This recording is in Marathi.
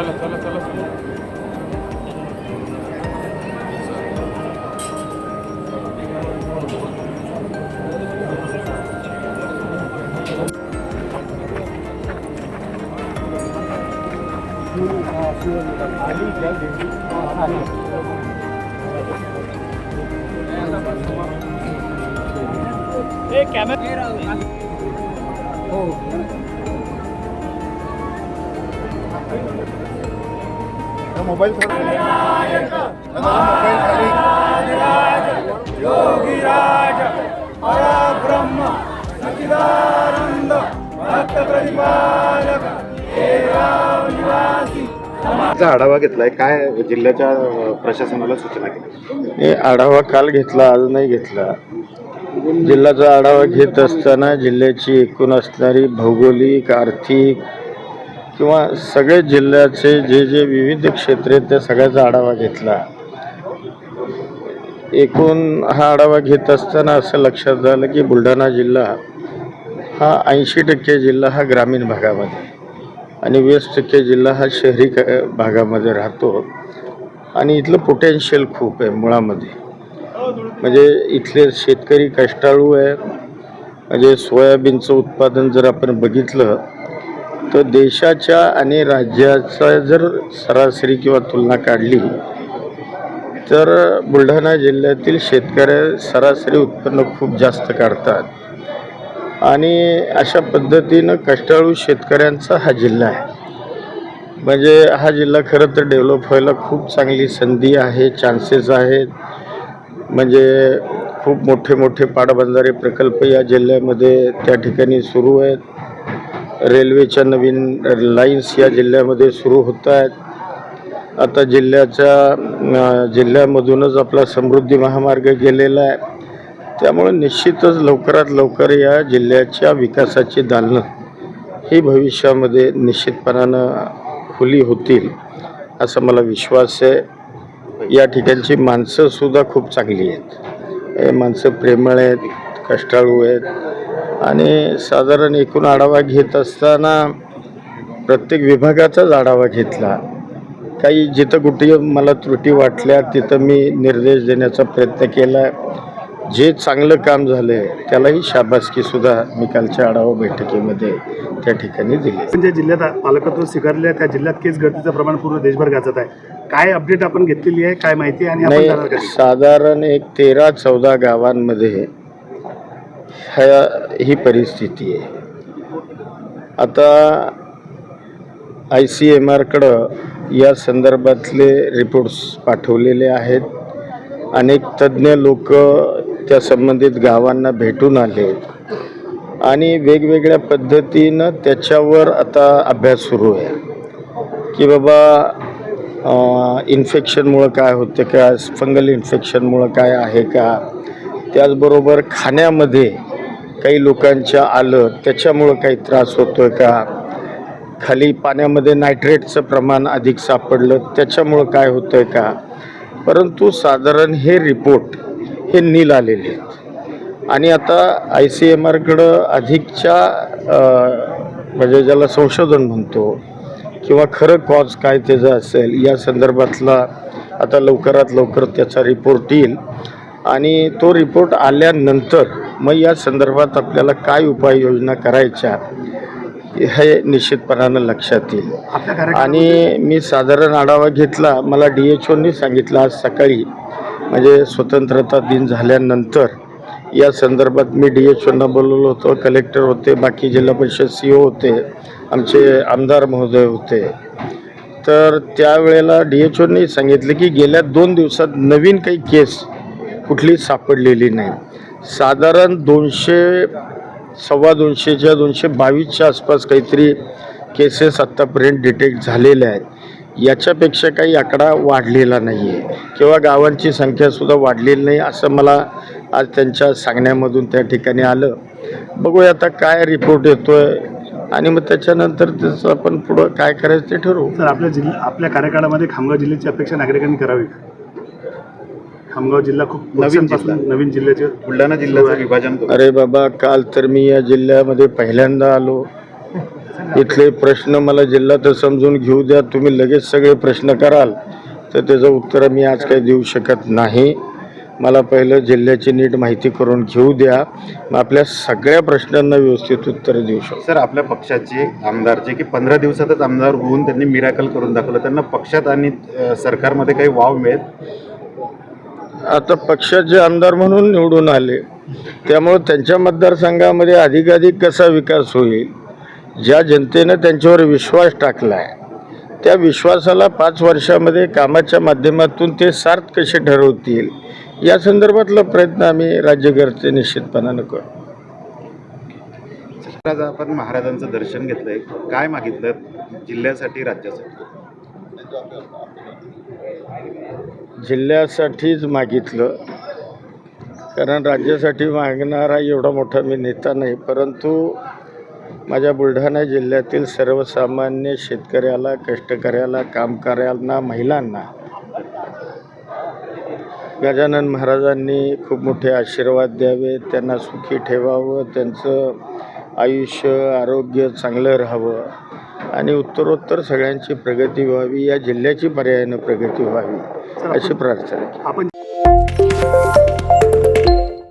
চলো চলো চলো। চলো এই ক্যামেরা ও मोबाईल मोबाईल योगीराज परब्रह्म सच्चिदानंद भक्त प्रतिपालक निवासी. आढावा घेतलाय काय जिल्ह्याच्या प्रशासनाला सूचना केली? हे आढावा काल घेतला आज नाही घेतला. जिल्ह्याचा आढावा घेत असताना जिल्ह्याची एकूण असणारी भौगोलिक आर्थिक किंवा सगळे जिल्ह्याचे जे जे विविध क्षेत्रे आहेत त्या सगळ्याचा आढावा घेतला. एकूण हा आढावा घेत असताना असं लक्षात झालं की बुलढाणा जिल्हा हा ऐंशी टक्के जिल्हा हा ग्रामीण भागामध्ये आणि वीस टक्के जिल्हा हा शहरी क- भागामध्ये राहतो. आणि इथलं पोटेन्शियल खूप आहे मुळामध्ये. म्हणजे इथले शेतकरी कष्टाळू आहे म्हणजे सोयाबीनचं उत्पादन जर आपण बघितलं तर देशाच्या आणि राज्याचा जर सरासरी किंवा तुलना काढली तर बुलढाणा जिल्ह्यातील शेतकऱ्या सरासरी उत्पन्न खूप जास्त काढतात. आणि अशा पद्धतीनं कष्टाळू शेतकऱ्यांचा हा जिल्हा आहे. म्हणजे हा जिल्हा खरं तर डेव्हलप व्हायला खूप चांगली संधी आहे चान्सेस आहेत. म्हणजे खूप मोठे मोठे पाटबंधारे प्रकल्प या जिल्ह्यामध्ये त्या ठिकाणी सुरू आहेत. रेल्वेच्या नवीन लाईन्स या जिल्ह्यामध्ये सुरू होत आहेत. आता जिल्ह्याच्या जिल्ह्यामधूनच आपला समृद्धी महामार्ग गेलेला आहे. त्यामुळे निश्चितच लवकरात लवकर या जिल्ह्याच्या विकासाची दालनं ही भविष्यामध्ये निश्चितपणानं खुली होतील असा मला विश्वास आहे. या ठिकाणची माणसंसुद्धा खूप चांगली आहेत. हे माणसं प्रेमळ आहेत कष्टाळू आहेत. आणि साधारण एकूण आढावा घेत असताना प्रत्येक विभागाचाच आढावा घेतला. काही जिथं कुठे मला त्रुटी वाटल्या तिथं मी निर्देश देण्याचा प्रयत्न केला. जे चांगलं काम झालं आहे त्यालाही शाबासकी सुद्धा मी कालच्या आढावा बैठकीमध्ये त्या ठिकाणी दिली. आपण ज्या जिल्ह्यात पालकत्व स्वीकारले त्या जिल्ह्यात केस गळतीचं प्रमाण पूर्ण देशभर गाजत आहे. काय अपडेट आपण घेतलेली आहे काय माहिती आहे आणि? साधारण एक तेरा चौदा गावांमध्ये ह्या ही परिस्थिती आहे. आता आय सी एम आरकडं या संदर्भातले रिपोर्ट्स पाठवलेले आहेत. अनेक तज्ज्ञ लोक त्या संबंधित गावांना भेटून आले. आणि वेगवेगळ्या पद्धतीनं त्याच्यावर आता अभ्यास सुरू आहे. की बाबा इन्फेक्शनमुळं काय होतं का फंगल इन्फेक्शनमुळं काय आहे का? त्याचबरोबर खाण्यामध्ये काही लोकांच्या आलं त्याच्यामुळं काही त्रास होतो आहे का? खाली पाण्यामध्ये नायट्रेटचं प्रमाण अधिक सापडलं त्याच्यामुळं काय होतं आहे का? परंतु साधारण हे रिपोर्ट हे नील आलेले आहेत. आणि आता आय सी एम आरकडं अधिकच्या म्हणजे ज्याला संशोधन म्हणतो किंवा खरं कॉज काय त्याचं असेल या संदर्भातला आता लवकरात लवकर त्याचा रिपोर्ट येईल. आणि तो रिपोर्ट आल्यानंतर मग या संदर्भात आपल्याला काय उपाययोजना करायच्या हे निश्चितपणानं लक्षात येईल. आणि मी साधारण आढावा घेतला मला डी एच ओनी सांगितलं आज सकाळी म्हणजे स्वतंत्रता दिन झाल्यानंतर. या संदर्भात मी डी एच ओना बोलवलं होतं कलेक्टर होते बाकी जिल्हा परिषद सी ओ होते आमचे आमदार महोदय होते. तर त्यावेळेला डी एच ओनी सांगितलं की गेल्या दोन दिवसात नवीन काही केस कुठली सापडलेली नाही. साधारण दोनशे सव्वा दोनशेच्या दोनशे बावीसच्या आसपास काहीतरी केसेस आत्तापर्यंत डिटेक्ट झालेल्या आहेत. याच्यापेक्षा काही आकडा वाढलेला नाही आहे किंवा गावांची संख्यासुद्धा वाढलेली नाही असं मला आज त्यांच्या सांगण्यामधून त्या ठिकाणी आलं. बघूया आता काय रिपोर्ट येतो आहे आणि मग त्याच्यानंतर त्याचं आपण पुढं काय करायचं ते ठरवू. सर आपल्या जिल्हा आपल्या कार्यकाळामध्ये खामगाव जिल्ह्याची अपेक्षा नागरिकांनी करावी खामगाव जिल्हा खूप नवीन वर्षांपासून. नवीन जिल्ह्याचे बुलढाणा जिल्ह्याचं विभाजन करू. अरे बाबा काल तर मी या जिल्ह्यामध्ये पहिल्यांदा आलो. इथले प्रश्न मला जिल्हा तर समजून घेऊ द्या. तुम्ही लगेच सगळे प्रश्न कराल. तर त्याचं उत्तर मी आज काही देऊ शकत नाही. मला पहिलं जिल्ह्याची नीट माहिती करून घेऊ द्या. मग आपल्या सगळ्या प्रश्नांना व्यवस्थित उत्तरं देऊ शकतो. सर आपल्या पक्षाचे आमदार जे की पंधरा दिवसातच आमदार होऊन त्यांनी मिराकल करून दाखवलं. त्यांना पक्षात आणि अ, सरकारमध्ये काही वाव मिळेल? आता पक्षाचे आमदार म्हणून निवडून आले त्यामुळं त्यांच्या मतदारसंघामध्ये अधिकाधिक कसा विकास होईल ज्या जनतेनं त्यांच्यावर विश्वास टाकला आहे त्या विश्वासाला पाच वर्षामध्ये कामाच्या माध्यमातून ते सार्थ कसे ठरवतील या संदर्भातला प्रयत्न आम्ही राज्यकर्ते निश्चितपणानं करू आज आपण महाराजांचं दर्शन घेतलंय. काय मागितलं जिल्ह्यासाठी राज्यासाठी? जिल्ह्यासाठीच मागितलं. कारण राज्यासाठी मागणारा एवढा मोठा मी नेता नाही. परंतु माझ्या बुलढाणा जिल्ह्यातील सर्वसामान्य शेतकऱ्याला कष्टकऱ्याला कामकऱ्यांना महिलांना गजानन महाराजांनी खूप मोठे आशीर्वाद द्यावे. त्यांना सुखी ठेवावं. त्यांचं आयुष्य आरोग्य चांगलं राहावं. आणि उत्तरोत्तर सगळ्यांची प्रगती व्हावी या जिल्ह्याची पर्यायानं प्रगती व्हावी अशी प्रार्थना आपण